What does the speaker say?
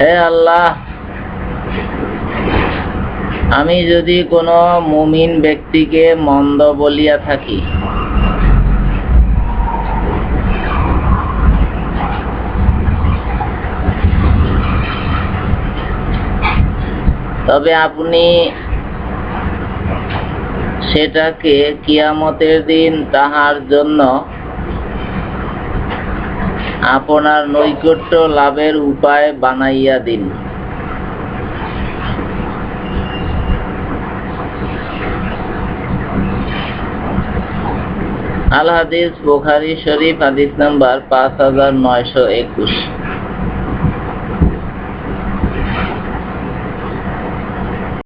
হে আল্লাহ, আমি যদি কোনো মুমিন ব্যক্তিকে মন্দ বলিয়া থাকি, তবে আপনি সেটাকে কিয়ামতের দিন তাহার জন্য আপনার নৈকট্য লাভের উপায় বানাইয়া দিন। আল হাদিস বোখারি শরীফ হাদিস নাম্বার পাঁচ হাজার নয়শো একুশ।